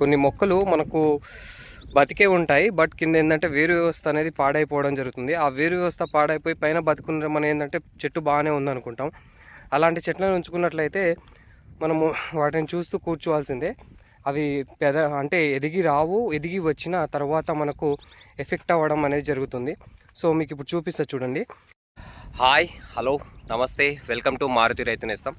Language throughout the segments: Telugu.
కొన్ని మొక్కలు మనకు బతికే ఉంటాయి బట్ కింద ఏంటంటే వేరు వ్యవస్థ అనేది పాడైపోవడం జరుగుతుంది. ఆ వేరు వ్యవస్థ పాడైపోయి పైన బతుకున్న మనం ఏంటంటే చెట్టు బాగానే ఉందనుకుంటాం. అలాంటి చెట్లను ఉంచుకున్నట్లయితే మనము వాటిని చూస్తూ కూర్చోవాల్సిందే. అవి పెద అంటే ఎదిగి రావు ఎదిగి వచ్చిన తర్వాత మనకు ఎఫెక్ట్ అవ్వడం అనేది జరుగుతుంది. సో మీకు ఇప్పుడు చూపిస్తా చూడండి. హాయ్ హలో నమస్తే welcome to Maruthi Raitu Nestham.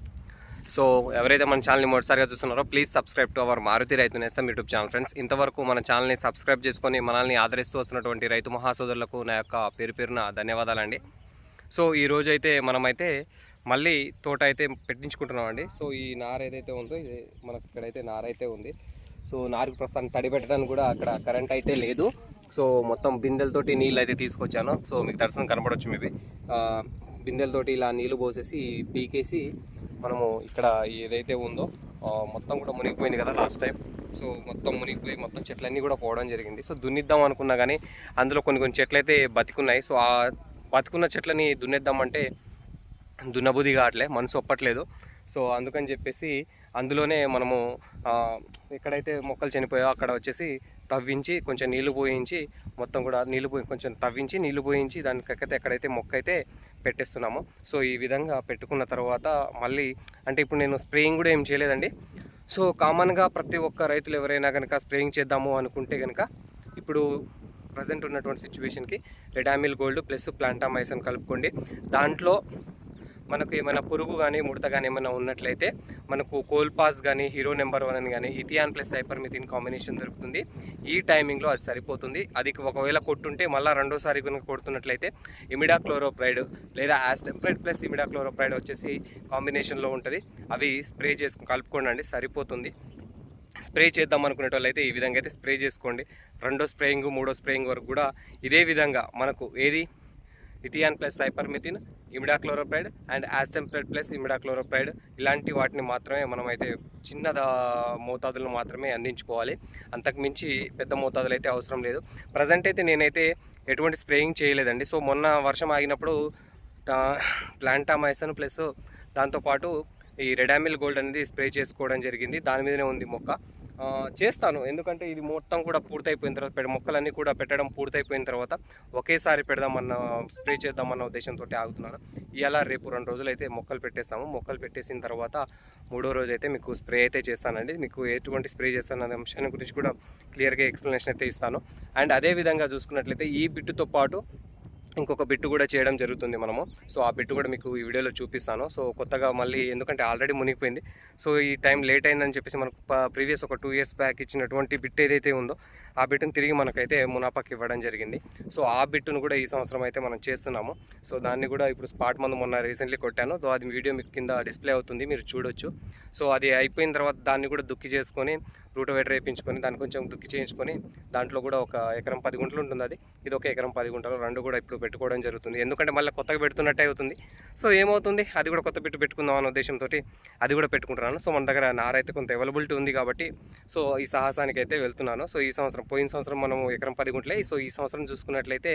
So ఎవరైతే మన ఛానల్ని మొదటిసారిగా చూస్తున్నారో please subscribe to our Maruthi Raitu Nestham YouTube channel friends ఇంతవరకు మన ఛానల్ని సబ్స్క్రైబ్ చేసుకొని మనల్ని ఆదరిస్తూ వస్తున్నటువంటి రైతు మహాసోదరులకు నా యొక్క పేరు పేరున ధన్యవాదాలండి. సో ఈ రోజు అయితే మనమైతే మళ్ళీ తోట అయితే పెట్టించుకుంటున్నామండి. సో ఈ నార ఏదైతే ఉందో ఇది మనకు ఇక్కడైతే నార అయితే ఉంది. సో నారుకు ప్రస్తుతానికి తడి పెట్టడానికి కూడా అక్కడ కరెంట్ అయితే లేదు. సో మొత్తం బిందెలతోటి నీళ్ళు అయితే తీసుకొచ్చాను. సో మీకు దర్శనం కనపడవచ్చు మేబీ. బిందెలతోటి ఇలా నీళ్ళు పోసేసి పీకేసి మనము ఇక్కడ ఏదైతే ఉందో మొత్తం కూడా మునిగిపోయింది కదా లాస్ట్ టైం సో మొత్తం మునిగిపోయి మొత్తం చెట్లన్నీ కూడా పోవడం జరిగింది. సో దున్నిద్దాం అనుకున్నా కానీ అందులో కొన్ని కొన్ని చెట్లు అయితే బతికున్నాయి. సో ఆ బతుకున్న చెట్లని దున్నేద్దామంటే దున్నబుద్ధి కావట్లే మనసు ఒప్పట్లేదు. సో అందుకని చెప్పేసి అందులోనే మనము ఎక్కడైతే మొక్కలు చనిపోయాయో అక్కడ వచ్చేసి తవ్వించి కొంచెం నీళ్ళు పోయించి మొత్తం కూడా నీళ్ళు పోయి కొంచెం తవ్వించి నీళ్ళు పోయించి దానికైతే ఎక్కడైతే మొక్క అయితే పెట్టేస్తున్నాము. సో ఈ విధంగా పెట్టుకున్న తర్వాత మళ్ళీ అంటే ఇప్పుడు నేను స్ప్రేయింగ్ కూడా ఏం చేయలేదండి. సో కామన్గా ప్రతి ఒక్క రైతులు ఎవరైనా కనుక స్ప్రేయింగ్ చేద్దాము అనుకుంటే కనుక ఇప్పుడు ప్రజెంట్ ఉన్నటువంటి సిచ్యువేషన్కి రెడామిల్ గోల్డ్ ప్లస్ ప్లాంటామైసన్ కలుపుకోండి. దాంట్లో మనకు ఏమైనా పురుగు కానీ ముడత కానీ ఏమైనా ఉన్నట్లయితే మనకు కోల్పాస్ కానీ హీరో నెంబర్ వన్ అని కానీ ఇథియాన్ ప్లస్ హైపర్మిథిన్ కాంబినేషన్ దొరుకుతుంది. ఈ టైమింగ్లో అది సరిపోతుంది. అది ఒకవేళ కొట్టుంటే మళ్ళీ రెండోసారి కనుక కొడుతున్నట్లయితే ఇమిడా క్లోరోప్రైడ్ లేదా ఆస్టెంప్రైడ్ ప్లస్ ఇమిడాక్లోరోప్రైడ్ వచ్చేసి కాంబినేషన్లో ఉంటుంది. అవి స్ప్రే చేసుకుని కలుపుకోండి సరిపోతుంది. స్ప్రే చేద్దాం అనుకునే అయితే ఈ విధంగా అయితే స్ప్రే చేసుకోండి. రెండో స్ప్రేయింగ్ మూడో స్ప్రేయింగ్ వరకు కూడా ఇదే విధంగా మనకు ఏది? Ethion plus హైపర్మిథిన్ imidacloprid and acetamiprid plus imidacloprid ఇలాంటి వాటిని మాత్రమే మనమైతే అయితే చిన్న మోతాదులను మాత్రమే అందించుకోవాలి. అంతకు మించి పెద్ద మోతాదులు అయితే అవసరం లేదు. ప్రజెంట్ అయితే నేనైతే ఎటువంటి స్ప్రేయింగ్ చేయలేదండి. సో మొన్న వర్షం ఆగినప్పుడు ప్లాంటామైసన్ ప్లస్ దాంతోపాటు ఈ రెడామిల్ గోల్డ్ అనేది స్ప్రే చేసుకోవడం జరిగింది. దాని మీదనే ఉంది మొక్క. చేస్తాను. ఎందుకంటే ఇది మొత్తం కూడా పూర్తయిపోయిన తర్వాత మొక్కలన్నీ కూడా పెట్టడం పూర్తయిపోయిన తర్వాత ఒకేసారి పెడదామన్న స్ప్రే చేద్దామన్న ఉద్దేశంతో ఆగుతున్నాను. ఇలా రేపు రెండు రోజులు అయితే మొక్కలు పెట్టేస్తాము. మొక్కలు పెట్టేసిన తర్వాత మూడో రోజు అయితే మీకు స్ప్రే అయితే చేస్తానండి. మీకు ఎటువంటి స్ప్రే చేస్తాను అనే అంశాన్ని గురించి కూడా క్లియర్గా ఎక్స్ప్లెనేషన్ అయితే ఇస్తాను. అండ్ అదే విధంగా చూసుకున్నట్లయితే ఈ బిట్టుతో పాటు ఇంకొక బిట్టు కూడా చేయడం జరుగుతుంది మనము. సో ఆ బిట్టు కూడా మీకు ఈ వీడియోలో చూపిస్తాను. సో కొత్తగా మళ్ళీ ఎందుకంటే ఆల్రెడీ మునిగిపోయింది. సో ఈ టైం లేట్ అయిందని చెప్పేసి మనకు ప్రీవియస్ ఒక టూ ఇయర్స్ బ్యాక్ ఇచ్చినటువంటి బిట్ ఏదైతే ఉందో ఆ బిట్టును తిరిగి మనకైతే మునాపాకి ఇవ్వడం జరిగింది. సో ఆ బిట్టును కూడా ఈ సంవత్సరం అయితే మనం చేస్తున్నాము. సో దాన్ని కూడా ఇప్పుడు స్పాట్ మందు మొన్న రీసెంట్లీ కొట్టాను. సో అది వీడియో మీకు కింద డిస్ప్లే అవుతుంది మీరు చూడొచ్చు. సో అది అయిపోయిన తర్వాత దాన్ని కూడా దుక్కి చేసుకొని రూట్ వేటర్ వేయించుకొని దాన్ని కొంచెం దుక్కి చేయించుకొని దాంట్లో కూడా ఒక ఎకరం పది గుంటలు ఉంటుంది అది. ఇది ఒక ఎకరం పది గుంటలు రెండు కూడా ఇప్పుడు పెట్టుకోవడం జరుగుతుంది. ఎందుకంటే మళ్ళీ కొత్తగా పెడుతున్నట్టే అవుతుంది. సో ఏమవుతుంది? అది కూడా కొత్త పెట్టు పెట్టుకుందాం అనే ఉద్దేశంతో అది కూడా పెట్టుకుంటున్నాను. సో మన దగ్గర నారైతే కొంత అవైలబిలిటీ ఉంది కాబట్టి సో ఈ సాహసానికి అయితే వెళ్తున్నాను. సో ఈ సంవత్సరం పోయిన సంవత్సరం మనం ఎకరం పది గుంటలే. సో ఈ సంవత్సరం చూసుకున్నట్లయితే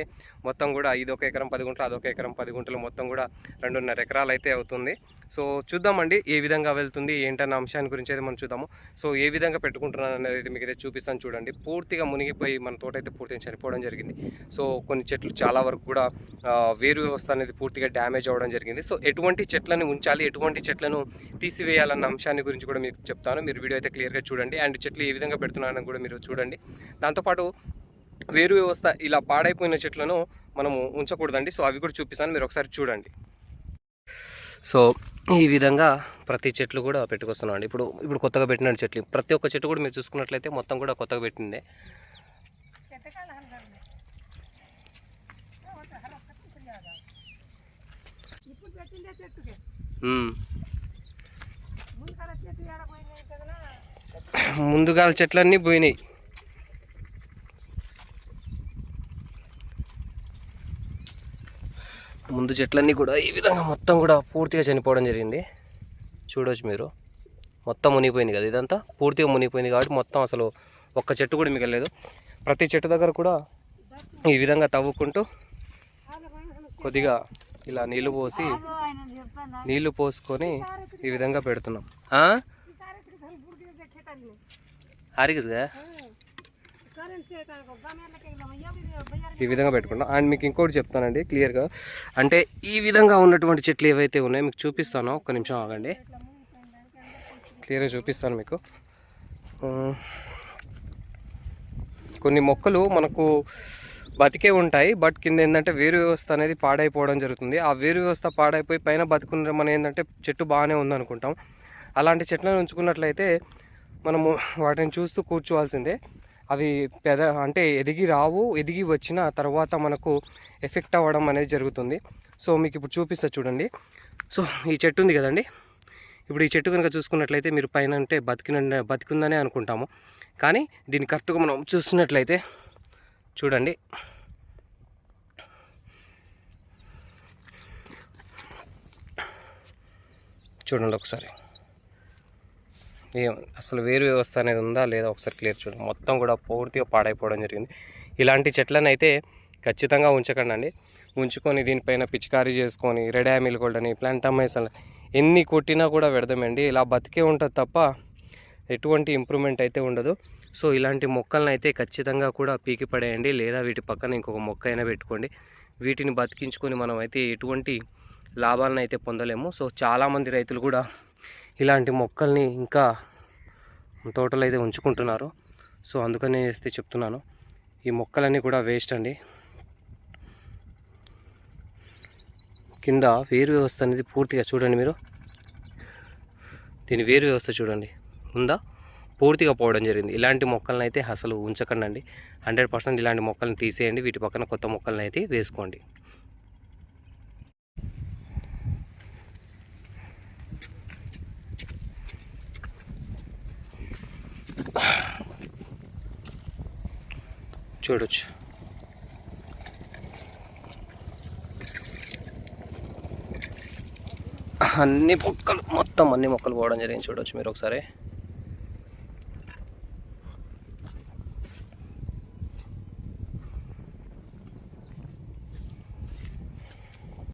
మొత్తం కూడా ఇదొక ఎకరం పది గుంటలు అదొక ఎకరం పది గుంటలు మొత్తం కూడా రెండున్నర ఎకరాలు అయితే అవుతుంది. సో చూద్దామండి ఏ విధంగా వెళ్తుంది ఏంటన్న అంశాన్ని గురించి అయితే మనం చూద్దాము. సో ఏ విధంగా పెట్టుకుంటున్నాను అనేది అయితే మీకు అయితే చూపిస్తాను చూడండి. పూర్తిగా మునిగిపోయి మన తోట అయితే పూర్తిగా చనిపోవడం జరిగింది. సో కొన్ని చెట్లు చాలా వరకు కూడా వేరు వ్యవస్థ అనేది పూర్తిగా డ్యామేజ్ అవ్వడం జరిగింది. సో ఎటువంటి చెట్లను ఉంచాలి ఎటువంటి చెట్లను తీసివేయాలన్న అంశాన్ని గురించి కూడా మీకు చెప్తాను. మీరు వీడియో అయితే క్లియర్గా చూడండి. అండ్ చెట్లు ఏ విధంగా పెడుతున్నానని కూడా మీరు చూడండి. దాంతోపాటు వేరు వ్యవస్థ ఇలా పాడైపోయిన చెట్లను మనము ఉంచకూడదండి. సో అవి కూడా చూపిస్తాను. మీరు ఒకసారి చూడండి. సో ఈ విధంగా ప్రతి చెట్లు కూడా పెట్టుకొస్తున్నాం అండి ఇప్పుడు ఇప్పుడు కొత్తగా పెట్టిన చెట్లు. ప్రతి ఒక్క చెట్టు కూడా మీరు చూసుకున్నట్లయితే మొత్తం కూడా కొత్తగా పెట్టిందే. ఇప్పుడు పెట్టిందే చెట్టుకే ఉమ్. ముందు కాల చెట్టు ఏడపోయింది కదా ముందుగా చెట్లన్నీ పోయినాయి ముందు చెట్లన్నీ కూడా ఈ విధంగా మొత్తం కూడా పూర్తిగా చనిపోవడం జరిగింది. చూడవచ్చు మీరు. మొత్తం మునిగిపోయింది కదా ఇదంతా? పూర్తిగా మునిగిపోయింది కాబట్టి మొత్తం అసలు ఒక్క చెట్టు కూడా మిగలేదు ప్రతి చెట్టు దగ్గర కూడా ఈ విధంగా తవ్వుకుంటూ కొద్దిగా ఇలా నీళ్ళు పోసి నీళ్ళు పోసుకొని ఈ విధంగా పెడుతున్నాం. ఆరిగదుగా ఈ విధంగా పెట్టుకుంటాం. అండ్ మీకు ఇంకోటి చెప్తానండి క్లియర్గా అంటే ఈ విధంగా ఉన్నటువంటి చెట్లు ఏవైతే ఉన్నాయో మీకు చూపిస్తాను. ఒక్క నిమిషం ఆగండి. క్లియర్గా చూపిస్తాను మీకు. కొన్ని మొక్కలు మనకు బతికే ఉంటాయి బట్ కింద ఏంటంటే వేరు వ్యవస్థ అనేది పాడైపోవడం జరుగుతుంది. ఆ వేరు వ్యవస్థ పాడైపోయి పైన బతుకున్న మనం ఏంటంటే చెట్టు బాగానే ఉందనుకుంటాం. అలాంటి చెట్లను ఉంచుకున్నట్లయితే మనము వాటిని చూస్తూ కూర్చోవాల్సిందే. అవి పెద అంటే ఎదిగి రావు ఎదిగి వచ్చిన తర్వాత మనకు ఎఫెక్ట్ అవ్వడం అనేది జరుగుతుంది. సో మీకు ఇప్పుడు చూపిస్తా చూడండి. సో ఈ చెట్టు ఉంది కదండి. ఇప్పుడు ఈ చెట్టు కనుక చూసుకున్నట్లయితే మీరు పైన అంటే బతికిన బతికుందనే అనుకుంటాము. కానీ దీన్ని కరెక్ట్గా మనం చూస్తున్నట్లయితే చూడండి. చూడండి ఒకసారి. అసలు వేరు వ్యవస్థ అనేది ఉందా లేదా ఒకసారి క్లియర్ చూడండి. మొత్తం కూడా పూర్తిగా పాడైపోవడం జరిగింది. ఇలాంటి చెట్లను అయితే ఖచ్చితంగా ఉంచకండి అండి ఉంచుకొని దీనిపైన పిచికారీ చేసుకొని రెడామిల్ గోల్డ్ అని ప్లాంటమైసల్ ఎన్ని కొట్టినా కూడా వ్యర్థమండి ఇలా బతికే ఉంటుంది తప్ప ఎటువంటి ఇంప్రూవ్మెంట్ అయితే ఉండదు. సో ఇలాంటి మొక్కలను అయితే ఖచ్చితంగా కూడా పీకి పడేయండి. లేదా వీటి పక్కన ఇంకొక మొక్క అయినా పెట్టుకోండి. వీటిని బతికించుకొని మనం అయితే ఎటువంటి లాభాలను అయితే పొందలేము. సో చాలామంది రైతులు కూడా ఇలాంటి మొక్కల్ని ఇంకా తోటలో అయితే ఉంచుకుంటున్నారు. సో అందుకనే చేస్తే చెప్తున్నాను. ఈ మొక్కలన్నీ కూడా వేస్ట్ అండి. కింద వేరు వ్యవస్థ అనేది పూర్తిగా చూడండి మీరు. దీని వేరు వ్యవస్థ చూడండి. ఉందా? పూర్తిగా పోవడం జరిగింది. ఇలాంటి మొక్కలను అయితే అసలు ఉంచకండి అండి. హండ్రెడ్ పర్సెంట్ ఇలాంటి మొక్కలను తీసేయండి. వీటి పక్కన కొత్త మొక్కలను అయితే వేసుకోండి. చూడొచ్చు. అన్ని మొక్కలు మొత్తం అన్ని మొక్కలు పోవడం జరిగింది. చూడొచ్చు మీరు ఒకసారి.